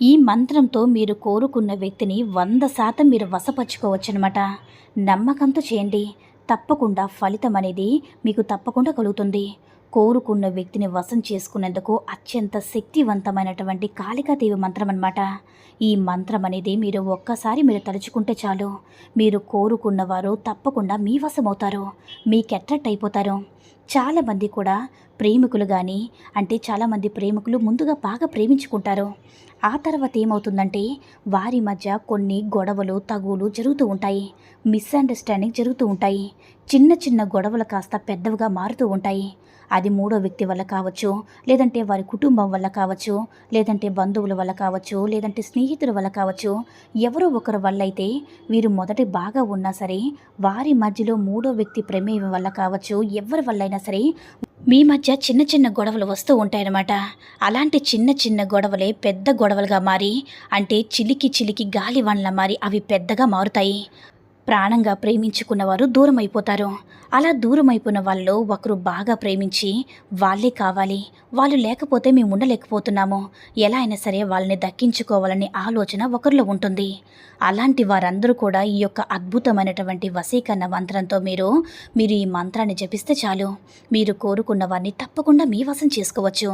ఈ మంత్రంతో మీరు కోరుకున్న వ్యక్తిని వంద శాతం మీరు వశపరుచుకోవచ్చు అనమాట నమ్మకంతో చేయండి. తప్పకుండా ఫలితం అనేది మీకు తప్పకుండా కలుగుతుంది. కోరుకున్న వ్యక్తిని వశం చేసుకునేందుకు అత్యంత శక్తివంతమైనటువంటి కాళికాదేవి మంత్రం అనమాట ఈ మంత్రం అనేది మీరు ఒక్కసారి మీరు తలుచుకుంటే చాలు. మీరు కోరుకున్న వారు తప్పకుండా మీ వశమవుతారు. మీకు అట్రాక్ట్ అయిపోతారు. చాలామంది కూడా ప్రేమికులు కానీ అంటే చాలామంది ప్రేమికులు ముందుగా బాగా ప్రేమించుకుంటారు. ఆ తర్వాత ఏమవుతుందంటే వారి మధ్య కొన్ని గొడవలు తగులు జరుగుతూ ఉంటాయి. మిస్అండర్స్టాండింగ్ జరుగుతూ ఉంటాయి. చిన్న చిన్న గొడవలు కాస్త పెద్దవిగా మారుతూ ఉంటాయి. అది మూడో వ్యక్తి వల్ల కావచ్చు లేదంటే వారి కుటుంబం వల్ల కావచ్చు లేదంటే బంధువుల వల్ల కావచ్చు లేదంటే స్నేహితుల వల్ల కావచ్చు ఎవరో ఒకరి వల్ల అయితే వీరు మొదటి బాగా ఉన్నా సరే వారి మధ్యలో మూడో వ్యక్తి ప్రమేయం వల్ల కావచ్చు ఎవరి వల్ల వల్లైనా సరే మీ మధ్య చిన్న చిన్న గొడవలు వస్తూ ఉంటాయన్నమాట. అలాంటి చిన్న చిన్న గొడవలే పెద్ద గొడవలుగా మారి అంటే చిలికి చిలికి గాలి వనల మారి అవి పెద్దగా మారుతాయి. ప్రాణంగా ప్రేమించుకున్నవారు దూరం అయిపోతారు అలా దూరం అయిపోయిన వాళ్ళు ఒకరు బాగా ప్రేమించి వాళ్ళే కావాలి. వాళ్ళు లేకపోతే మేము ఉండలేకపోతున్నాము. ఎలా అయినా సరే వాళ్ళని దక్కించుకోవాలనే ఆలోచన ఒకరిలో ఉంటుంది. అలాంటి వారందరూ కూడా ఈ యొక్క అద్భుతమైనటువంటి వశీకరణ మంత్రంతో మీరు మీరు ఈ మంత్రాన్ని జపిస్తే చాలు. మీరు కోరుకున్న వారిని తప్పకుండా మీ వశం చేసుకోవచ్చు.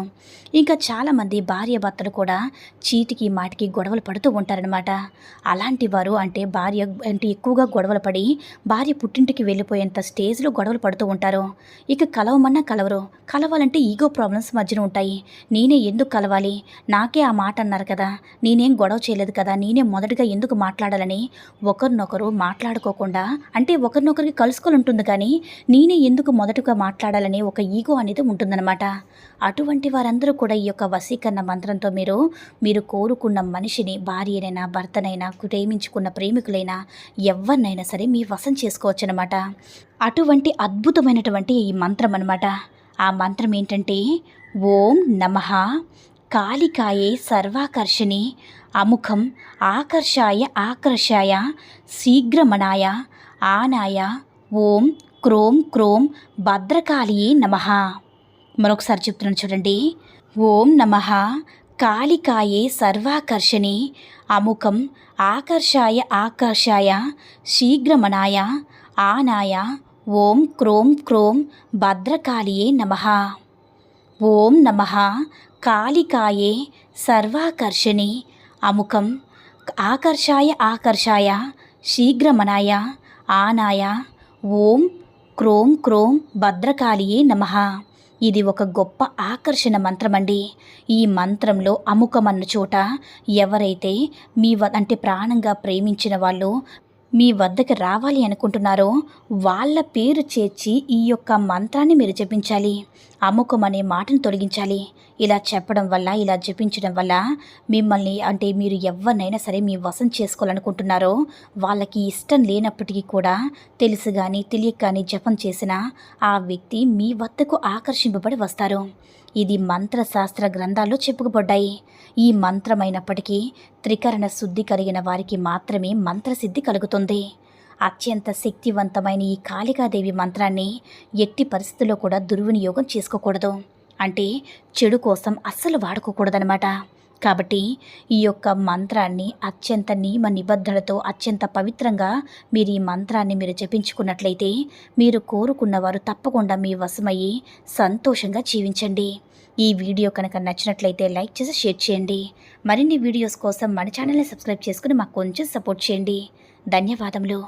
ఇంకా చాలామంది భార్య భర్తలు కూడా చీటికి మాటికి గొడవలు పడుతూ ఉంటారనమాట అలాంటి వారు అంటే భార్య అంటే ఎక్కువగా గొడవలు పడి భార్య పుట్టింటికి వెళ్ళిపోయేంత స్టేజ్లో గొడవలు పడుతూ ఉంటారు. ఇక కలవమన్నా కలవరు. కలవాలంటే ఈగో ప్రాబ్లమ్స్ మధ్యన ఉంటాయి. నేనే ఎందుకు కలవాలి? నాకే ఆ మాట అన్నారు కదా. నేనేం గొడవ చేయలేదు కదా. నేనే మొదటగా ఎందుకు మాట్లాడాలని ఒకరినొకరు మాట్లాడుకోకుండా అంటే ఒకరినొకరికి కలుసుకొని ఉంటుంది కానీ నేనే ఎందుకు మొదటగా మాట్లాడాలని ఒక ఈగో అనేది ఉంటుందన్నమాట. అటువంటి వారందరూ కూడా ఈ యొక్క వశీకరణ మంత్రంతో మీరు మీరు కోరుకున్న మనిషిని భార్యనైనా భర్తనైనా ప్రేమించుకున్న ప్రేమికులైనా ఎవరినైనా సరే మీ వశం చేసుకోవచ్చు అనమాట అటువంటి అద్భుతమైనటువంటి ఈ మంత్రం అనమాట ఆ మంత్రం ఏంటంటే ఓం నమ కాళికాయే సర్వాకర్షణి అముఖం ఆకర్షాయ ఆకర్షాయ శీఘ్రమణాయ ఆనాయ ఓం క్రోం క్రోం భద్రకాళియే నమ. మరొకసారి చెప్తున్నాను చూడండి. ఓం నమ కాళికాయే సర్వాకర్షణే అముఖం ఆకర్షాయ ఆకర్షాయ శీఘ్రమణాయ ఆనాయ ఓం క్రోం క్రోం భద్రకాళియే నమ. ఓం నమ. కాళికాయే సర్వాకర్షణే అముఖం ఆకర్షాయ ఆకర్షాయ శీఘ్రమణాయ ఆనాయ ఓం క్రోం క్రోం భద్రకాళియే నమ. ఇది ఒక గొప్ప ఆకర్షణ మంత్రమండి. ఈ మంత్రంలో అముకమన్న చోట ఎవరైతే మీ వ అంటే ప్రాణంగా ప్రేమించిన వాళ్ళు మీ వద్దకు రావాలి అనుకుంటున్నారో వాళ్ళ పేరు చేర్చి ఈ యొక్క మంత్రాన్ని మీరు జపించాలి. అమ్మకం అనే మాటను తొలగించాలి. ఇలా చెప్పడం వల్ల ఇలా జపించడం వల్ల మిమ్మల్ని అంటే మీరు ఎవరినైనా సరే మీ వశం చేసుకోవాలనుకుంటున్నారో వాళ్ళకి ఇష్టం లేనప్పటికీ కూడా తెలుసు కానీ తెలియక కానీ జపం చేసిన ఆ వ్యక్తి మీ వద్దకు ఆకర్షింపబడి వస్తారు. ఇది మంత్రశాస్త్ర గ్రంథాల్లో చెప్పుకుపడ్డాయి. ఈ మంత్రమైనప్పటికీ త్రికరణ శుద్ధి కలిగిన వారికి మాత్రమే మంత్రసిద్ధి కలుగుతుంది. అత్యంత శక్తివంతమైన ఈ కాళికాదేవి మంత్రాన్ని ఎట్టి పరిస్థితుల్లో కూడా దుర్వినియోగం చేసుకోకూడదు. అంటే చెడు కోసం అస్సలు వాడుకోకూడదనమాట కాబట్టి ఈ యొక్క మంత్రాన్ని అత్యంత నియమ నిబద్ధలతో అత్యంత పవిత్రంగా మీరు ఈ మంత్రాన్ని మీరు జపించుకున్నట్లయితే మీరు కోరుకున్నవారు తప్పకుండా మీ వశమయ్యి సంతోషంగా జీవించండి. ఈ వీడియో కనుక నచ్చినట్లయితే లైక్ చేసి షేర్ చేయండి. మరిన్ని వీడియోస్ కోసం మన ఛానల్ని సబ్స్క్రైబ్ చేసుకుని మాకు కొంచెం సపోర్ట్ చేయండి. ధన్యవాదములు.